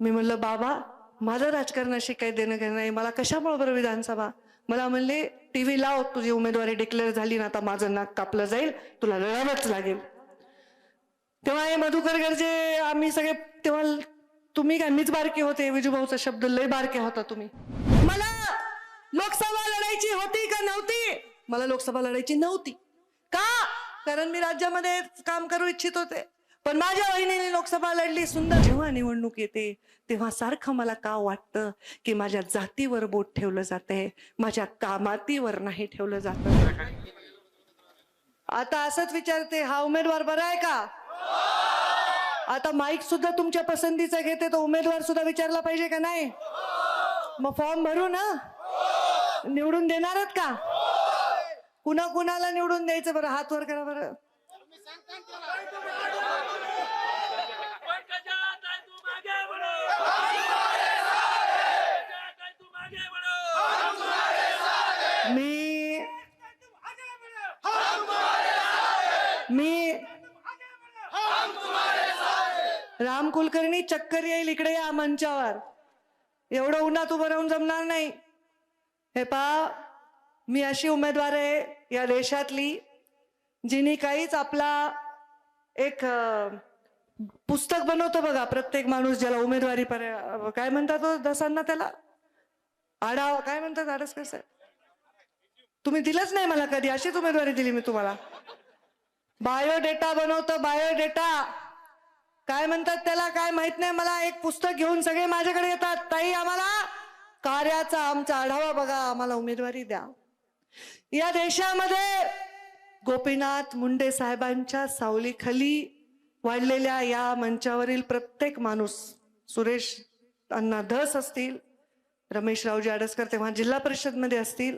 मी म्हणलं बाबा माझं राजकारणाशी काही देणं घेणं नाही. मला कशाबरोबर विधानसभा? मला म्हणले टीव्ही लाव तुझी उमेदवारी डिक्लेअर झाली ना आता माझं नाक कापलं जाईल. तुला लढावंच लागेल. तेव्हा हे मधुकर आम्ही सगळे तेव्हा तुम्ही काय मीच बारके होते? विजूभाऊचा शब्द लय बारके होता तुम्ही. मला लोकसभा लढायची होती का नव्हती? मला लोकसभा लढायची नव्हती. का? कारण मी राज्यामध्ये काम करू इच्छित होते. पण माझ्या वहिनीने लोकसभा लढली सुंदर जेव्हा निवडणूक येते तेव्हा सारखं मला का वाटतं की माझ्या जातीवर बोट ठेवलं जाते माझ्या कामातीवर नाही ठेवलं जात आता असंच विचारते हा उमेदवार बरा आहे का? आता माईक सुद्धा तुमच्या पसंतीचा घेते तो उमेदवार सुद्धा विचारला पाहिजे का नाही? मग फॉर्म भरू ना? निवडून देणारच का? कुणा कुणाला निवडून द्यायचं बरं? हात वर करा बरं पंकजा ताई तुम आगे बढ़ो पंकजा ताई तुम आगे बढ़ो मी मी राम कुलकर्णी चक्कर येईल इकडे या मंचावर. एवढं उन्हात उभं राहून जमणार नाही. हे पा मी अशी उमेदवार आहे या देशातली जिने काहीच आपला एक पुस्तक बनवतो बघा प्रत्येक माणूस ज्याला उमेदवारी पर्या- काय म्हणतात तो दसांना त्याला? आढावा काय म्हणतात आडस कसं? तुम्ही दिलंच नाही मला कधी. अशीच उमेदवारी दिली मी तुम्हाला. बायोडेटा बनवतो बायोडेटा. काय म्हणतात त्याला? काय माहीत नाही मला. एक पुस्तक घेऊन सगळे माझ्याकडे येतात. ताई आम्हाला कार्याचा आमचा आढावा बघा. आम्हाला उमेदवारी द्या. या देशामध्ये गोपीनाथ मुंडे साहेबांच्या सावलीखाली वाढलेल्या या मंचावरील प्रत्येक माणूस सुरेश अण्णा धस असतील रमेश रावजी आडसकर तेव्हा जिल्हा परिषदमध्ये असतील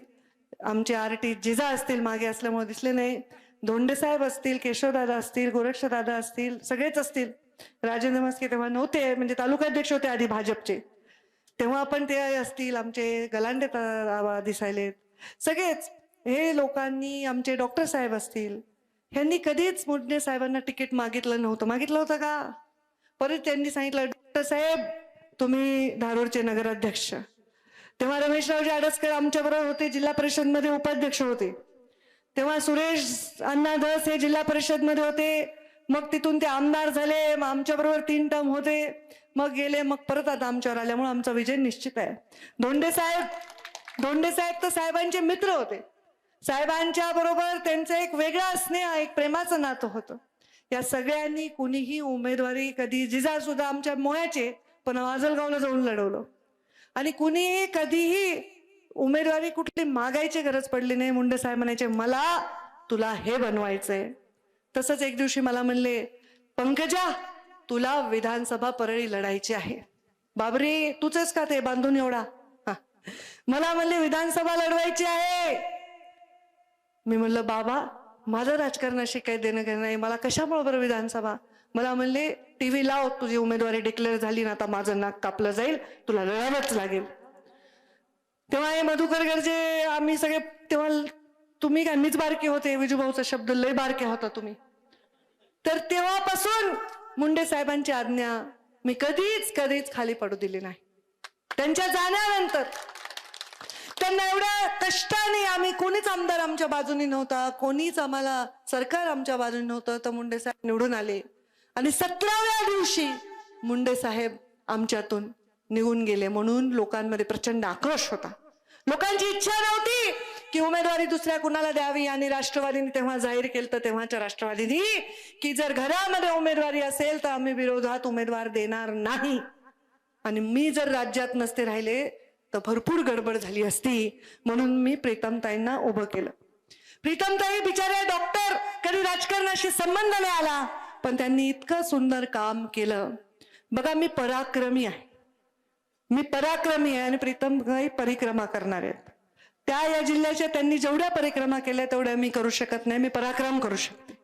आमचे आरटी जिजा असतील मागे असल्यामुळे दिसले नाही. धोंडे साहेब असतील केशवदादा असतील गोरक्षदादा असतील सगळेच असतील. राजेंद्र मस्के तेव्हा नव्हते म्हणजे तालुकाध्यक्ष होते आधी भाजपचे. तेव्हा आपण ते असतील आमचे गलांडे दिसायलेत सगळेच. हे लोकांनी आमचे डॉक्टर साहेब असतील. ह्यांनी कधीच मुंडे साहेबांना तिकीट मागितलं नव्हतं. मागितलं होतं का? परत त्यांनी सांगितलं डॉक्टर साहेब तुम्ही धारूरचे नगराध्यक्ष. तेव्हा रमेशरावजी आडसकर आमच्या बरोबर होते जिल्हा परिषदमध्ये उपाध्यक्ष होते. तेव्हा सुरेश अण्णा धस हे जिल्हा परिषदमध्ये होते. मग तिथून ते आमदार झाले मग आमच्या बरोबर तीन टर्म होते. मग गेले मग परत आता आमच्यावर आल्यामुळे आमचा विजय निश्चित आहे. धोंडे साहेब धोंडे साहेब तर साहेबांचे मित्र होते. साहेबांच्या बरोबर त्यांचं एक वेगळा स्नेह एक प्रेमाचं नातं होतं. या सगळ्यांनी कुणीही उमेदवारी कधी जिजा सुद्धा आमच्या मोयाचे पण वाजलगावला जाऊन लढवलं. आणि कुणीही कधीही उमेदवारी कुठली मागायची गरज पडली नाही. मुंडे साहेब म्हणायचे मला तुला हे बनवायचंय. तसंच एक दिवशी मला म्हणले पंकजा तुला विधानसभा परळी लढायची आहे. बाबरी तूच का ते बांधून एवढा? हा. मला म्हणले विधानसभा लढवायची आहे. मी म्हणलं बाबा माझं राजकारणाशी काही देणं घेणं नाही. मला कशामुळे बरं विधानसभा? मला म्हणले टीव्ही लाव तुझी उमेदवारी डिक्लेअर झाली ना आता माझं नाक कापलं जाईल तुला लढावंच लागेल. तेव्हा हे मधुकर गरजे आम्ही सगळे तेव्हा तुम्ही काय मीच बारके होते विजूभाऊचा शब्द लय बारके होता तुम्ही. तर तेव्हापासून मुंडे साहेबांची आज्ञा मी कधीच कधीच खाली पडू दिली नाही. त्यांच्या जाण्यानंतर त्यांना एवढ्या कष्टाने आम्ही कोणीच आमदार आमच्या बाजूने नव्हता कोणीच आम्हाला सरकार आमच्या बाजूने नव्हतं तर मुंडे साहेब निवडून आले. आणि सतराव्या दिवशी मुंडे साहेब आमच्यातून निघून गेले म्हणून लोकांमध्ये प्रचंड आक्रोश होता. लोकांची इच्छा नव्हती की उमेदवारी दुसऱ्या कुणाला द्यावी. आणि राष्ट्रवादीने तेव्हा जाहीर केलं तर तेव्हाच्या राष्ट्रवादीनी की जर घरामध्ये उमेदवारी असेल तर आम्ही विरोधात उमेदवार देणार नाही. आणि मी जर राज्यात नसते राहिले तर भरपूर गडबड झाली असती म्हणून मी प्रीतमताईंना उभं केलं. प्रीतमताई बिचारे डॉक्टर कधी राजकारणाशी संबंध नाही आला. पण त्यांनी इतकं सुंदर काम केलं. बघा मी पराक्रमी आहे. मी पराक्रमी आहे आणि प्रीतमताई परिक्रमा करणार आहेत. त्या या जिल्ह्याच्या त्यांनी जेवढ्या परिक्रमा केल्या तेवढ्या मी करू शकत नाही. मी पराक्रम करू शकते.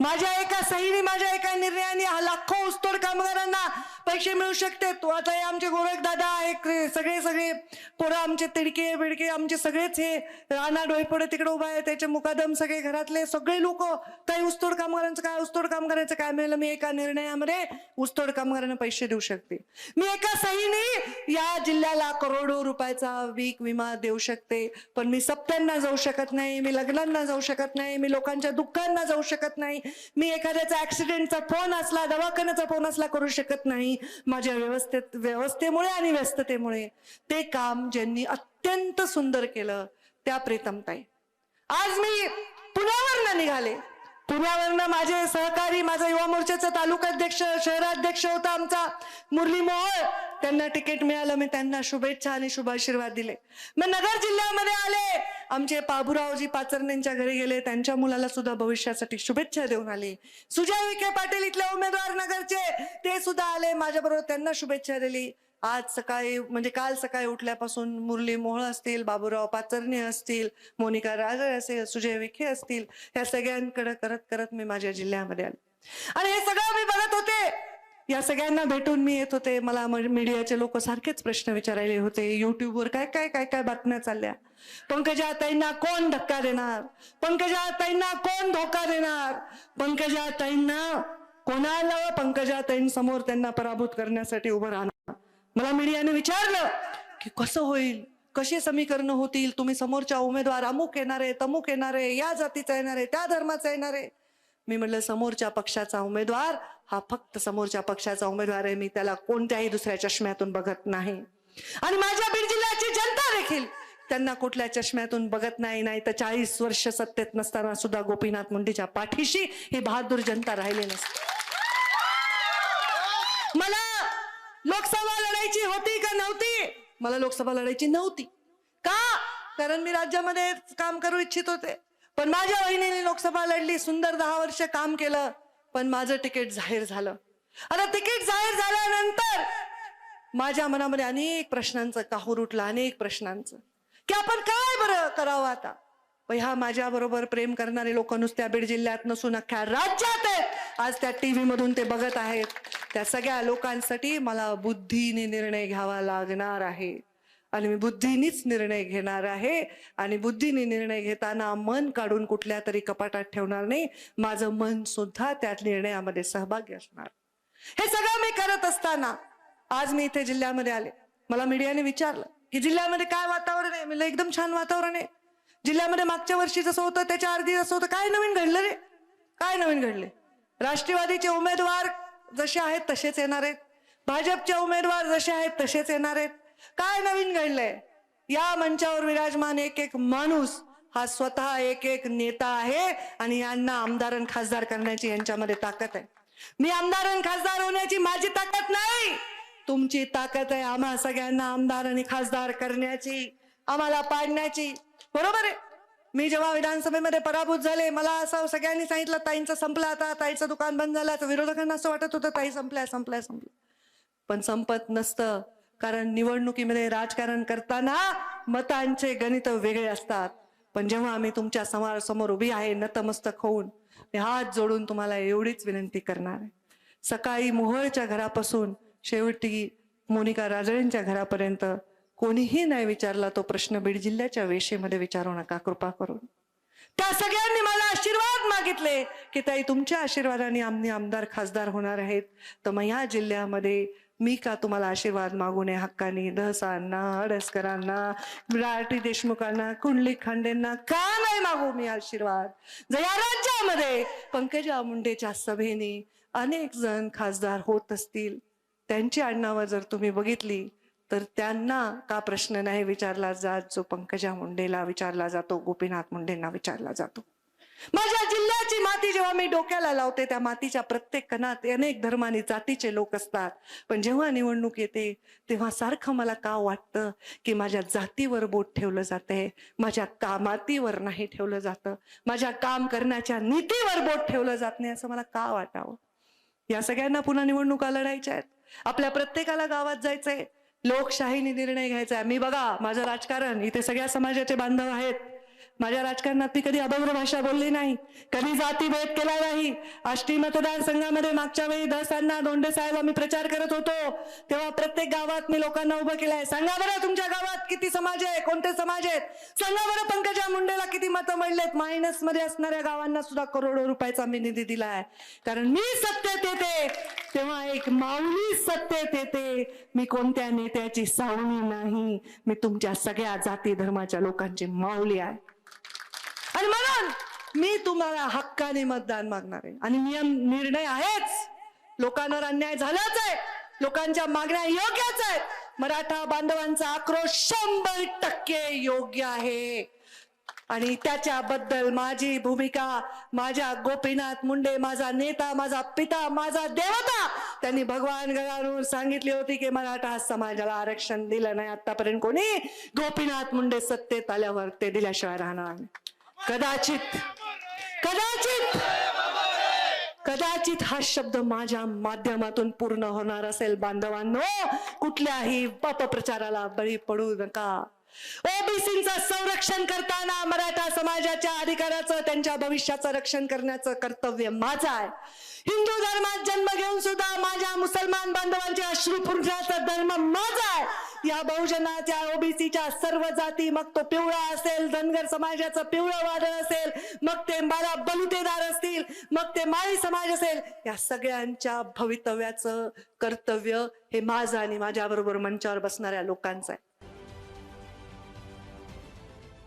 माझ्या एका सहीने माझ्या एका निर्णयाने हा लाखो ऊसतोड कामगारांना पैसे मिळू शकते. तो आता हे आमचे गोरख दादा हे सगळे सगळे पोरं आमचे तिडके बिडके आमचे सगळेच हे राणा डोईपोडे तिकडे उभा आहे त्याचे मुकादम सगळे घरातले सगळे लोक. काही ऊसतोड कामगारांचं काय ऊसतोड कामगारांचं काय मिळालं? मी एका निर्णयामध्ये ऊसतोड कामगारांना पैसे देऊ शकते. मी एका सहीने या जिल्ह्याला करोडो रुपयाचा वीक विमा देऊ शकते. पण मी सप्त्यांना जाऊ शकत नाही मी लग्नांना जाऊ शकत नाही मी लोकांच्या दुःखांना जाऊ शकत नाही. मी एखाद्याचा ऍक्सिडेंटचा फोन असला दवाखान्याचा फोन असला करू शकत नाही. माझ्या व्यवस्थेत व्यवस्थेमुळे आणि व्यस्ततेमुळे ते काम ज्यांनी अत्यंत सुंदर केलं त्या प्रीतमताई आज मी पुण्यावरनं निघाले. पुण्यावरनं माझे सहकारी माझा युवा मोर्चाचा तालुकाध्यक्ष शहराध्यक्ष होता आमचा मुरली मोहोळ. त्यांना तिकीट मिळालं. मी त्यांना शुभेच्छा आणि शुभाशीर्वाद दिले. मग नगर जिल्ह्यामध्ये आले. आमचे बाबूरावजी पाचरणेंच्या घरी गेले. त्यांच्या मुलाला सुद्धा भविष्यासाठी शुभेच्छा देऊन आली. सुजय विखे पाटील इथले उमेदवार नगरचे ते सुद्धा आले. माझ्याबरोबर त्यांना शुभेच्छा दिली. आज सकाळी म्हणजे काल सकाळी उठल्यापासून मुरली मोहळ असतील बाबूराव पाचरणे असतील मोनिका राजे असेल सुजय विखे असतील या सगळ्यांकडे करत करत मी माझ्या जिल्ह्यामध्ये आले. आणि हे सगळं मी बघत होते. या सगळ्यांना भेटून मी येत होते. मला मीडियाचे लोक सारखेच प्रश्न विचारायले होते. युट्यूबवर काय काय काय काय बातम्या चालल्या? पंकजा ताईंना कोण धक्का देणार? पंकजा ताईंना कोण धोका देणार? पंकजा ताईंना कोणाला पंकजा ताईंसमोर त्यांना पराभूत करण्यासाठी उभं राहणार? मला मीडियाने विचारलं की कसं होईल? कशी समीकरण होतील? तुम्ही समोरच्या उमेदवार अमुक येणारे तमुक येणारे या जातीचा येणारे त्या धर्माचा येणारे मी म्हटलं समोरच्या पक्षाचा उमेदवार हा फक्त समोरच्या पक्षाचा उमेदवार आहे. मी त्याला कोणत्याही दुसऱ्या चष्म्यातून बघत नाही. आणि माझ्या बीड जिल्ह्याची जनता देखील त्यांना कुठल्या चष्म्यातून बघत नाही नाही तर चाळीस वर्ष सत्तेत नसताना सुद्धा गोपीनाथ मुंडेच्या पाठीशी ही बहादूर जनता राहिली नसते. मला लोकसभा लढायची होती का नव्हती? मला लोकसभा लढायची नव्हती. का? कारण मी राज्यामध्ये काम करू इच्छित होते. पण माझ्या वहिनीने लोकसभा लढली सुंदर दहा वर्ष काम केलं. पण माझं तिकीट जाहीर झालं. आता तिकीट जाहीर झाल्यानंतर माझ्या मनामध्ये अनेक प्रश्नांचं काहूर उठलं अनेक प्रश्नांचं. की आपण काय बरं करावं आता? ह्या माझ्या बरोबर प्रेम करणारे लोक नुसत्या बीड जिल्ह्यात नसून अख्ख्या राज्यात आहेत. आज त्या टीव्ही मधून ते बघत आहेत. त्या सगळ्या लोकांसाठी मला बुद्धीने निर्णय घ्यावा लागणार आहे. आणि मी बुद्धीनीच निर्णय घेणार आहे. आणि बुद्धीने निर्णय घेताना मन काढून कुठल्या तरी कपाटात ठेवणार नाही. माझं मन सुद्धा त्यात निर्णयामध्ये सहभागी असणार. हे सगळं मी करत असताना आज मी इथे जिल्ह्यामध्ये आले. मला मीडियाने विचारलं की जिल्ह्यामध्ये काय वातावरण आहे? म्हणलं एकदम छान वातावरण आहे. जिल्ह्यामध्ये मागच्या वर्षी जसं होतं त्याच्या अर्धी जसं होतं काय नवीन घडलं रे? काय नवीन घडले? राष्ट्रवादीचे उमेदवार जसे आहेत तसेच येणार आहेत. भाजपचे उमेदवार जसे आहेत तसेच येणार आहेत. काय नवीन घडलंय? या मंचावर विराजमान एक एक माणूस हा स्वतः एक एक नेता आहे आणि यांना आमदार आणि खासदार करण्याची यांच्यामध्ये ताकद आहे. मी आमदार आणि खासदार होण्याची माझी ताकद नाही. तुमची ताकद आहे आम्हा सगळ्यांना आमदार आणि खासदार करण्याची आम्हाला पाडण्याची. बरोबर आहे? मी जेव्हा विधानसभेमध्ये पराभूत झाले मला असं सगळ्यांनी सांगितलं ताईंचं संपलं आता ताईचं दुकान बंद झालं तर विरोधकांना असं वाटत होतं ताई संपल्या संपल्या संपल्या. पण संपत नसतं. कारण निवडणुकीमध्ये राजकारण करताना मतांचे गणित वेगळे असतात. पण जेव्हा आम्ही तुमच्यासमोर समोर उभी आहे नतमस्तक होऊन मी हात जोडून तुम्हाला एवढीच विनंती करणार आहे. सकाळी मोहळच्या घरापासून शेवटी मोनिका राजळेंच्या घरापर्यंत कोणीही नाही विचारला तो प्रश्न बीड जिल्ह्याच्या वेशेमध्ये विचारू नका कृपा करून. त्या सगळ्यांनी मला आशीर्वाद मागितले की ताई तुमच्या आशीर्वादाने आम्ही आमदार खासदार होणार आहेत. तर मग या जिल्ह्यामध्ये मी का तुम्हाला आशीर्वाद मागू नये हक्कानी दहसांना हडसकरांना राठी देशमुखांना कुंडली खांडेंना? का नाही मागू मी आशीर्वाद? जर या राज्यामध्ये पंकजा मुंडेच्या सभेने अनेक जण खासदार होत असतील. त्यांची आडनावं जर तुम्ही बघितली तर त्यांना का प्रश्न नाही विचारला जात जो पंकजा मुंडेला विचारला जातो गोपीनाथ मुंडेंना विचारला जातो? माझ्या जिल्ह्याची माती जेव्हा मी डोक्याला लावते त्या मातीच्या प्रत्येक कणात अनेक धर्माने जातीचे लोक असतात. पण जेव्हा निवडणूक येते तेव्हा सारखं मला का वाटतं की माझ्या जातीवर बोट ठेवलं जाते माझ्या कामातीवर नाही ठेवलं जातं माझ्या काम करण्याच्या नीतीवर बोट ठेवलं जात नाही असं मला का वाटावं? या सगळ्यांना पुन्हा निवडणुका लढायच्या आहेत. आपल्या प्रत्येकाला गावात जायचंय. लोकशाहीने निर्णय घ्यायचा आहे. मी बघा माझं राजकारण इथे सगळ्या समाजाचे बांधव आहेत. माझ्या राजकारणात मी कधी अभद्र भाषा बोलली नाही. कधी जातीभेद केला नाही. आष्टी मतदारसंघामध्ये मागच्या वेळी दसांना दोंडे साहेब आम्ही प्रचार करत होतो. तेव्हा प्रत्येक गावात मी लोकांना उभं केलंय. सांगा बरं तुमच्या गावात किती समाज आहे? कोणते समाज आहेत? सांगा बरं पंकजा मुंडेला किती मतं मिळलेत? मायनसमध्ये असणाऱ्या गावांना सुद्धा करोडो रुपयाचा मी निधी दिलाय. कारण मी सत्तेत येते तेव्हा एक माऊली सत्तेत येते मी कोणत्या नेत्याची सावणी नाही. मी तुमच्या सगळ्या जाती धर्माच्या लोकांची माऊली आहे. आणि म्हणून मी तुम्हाला हक्काने मतदान मागणार आहे. आणि नियम निर्णय आहेच. लोकांवर अन्याय झालाच आहे. लोकांच्या मागण्या योग्यच आहेत. मराठा बांधवांचा आक्रोश शंभर टक्के योग्य आहे. आणि त्याच्याबद्दल माझी भूमिका माझ्या गोपीनाथ मुंडे माझा नेता माझा पिता माझा देवता त्यांनी भगवान गडावरून सांगितली होती की मराठा समाजाला आरक्षण दिलं नाही. आतापर्यंत कोणी गोपीनाथ मुंडे सत्तेत आल्यावर ते दिल्याशिवाय राहणार नाही. कदाचित कदाचित कदाचित हा शब्द माझ्या माध्यमातून पूर्ण होणार असेल बांधवांनो. कुठल्याही अपप्रचाराला बळी पडू नका. ओबीसीचं संरक्षण करताना मराठा समाजाच्या अधिकाराचं त्यांच्या भविष्याचं रक्षण करण्याचं कर्तव्य माझं आहे. हिंदू धर्मात जन्म घेऊन सुद्धा माझ्या मुसलमान बांधवांचे अश्रू धर्म माझा आहे. या बहुजनाच्या ओबीसीच्या सर्व जाती मग तो पिवळा असेल धनगर समाजाचं पिवळं वादळ असेल मग ते मला बलुतेदार असतील मग ते माळी समाज असेल या सगळ्यांच्या भवितव्याचं कर्तव्य हे माझं आणि माझ्या बरोबर मंचावर बसणाऱ्या लोकांचं आहे.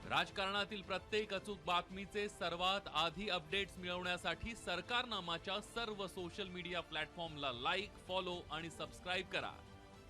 राजकारणातील प्रत्येक अचूक बातमीचे सर्वात आधी अपडेट्स मिळवण्यासाठी सरकारनामाच्या सर्व सोशल मीडिया प्लॅटफॉर्मला लाईक फॉलो आणि सबस्क्राईब करा.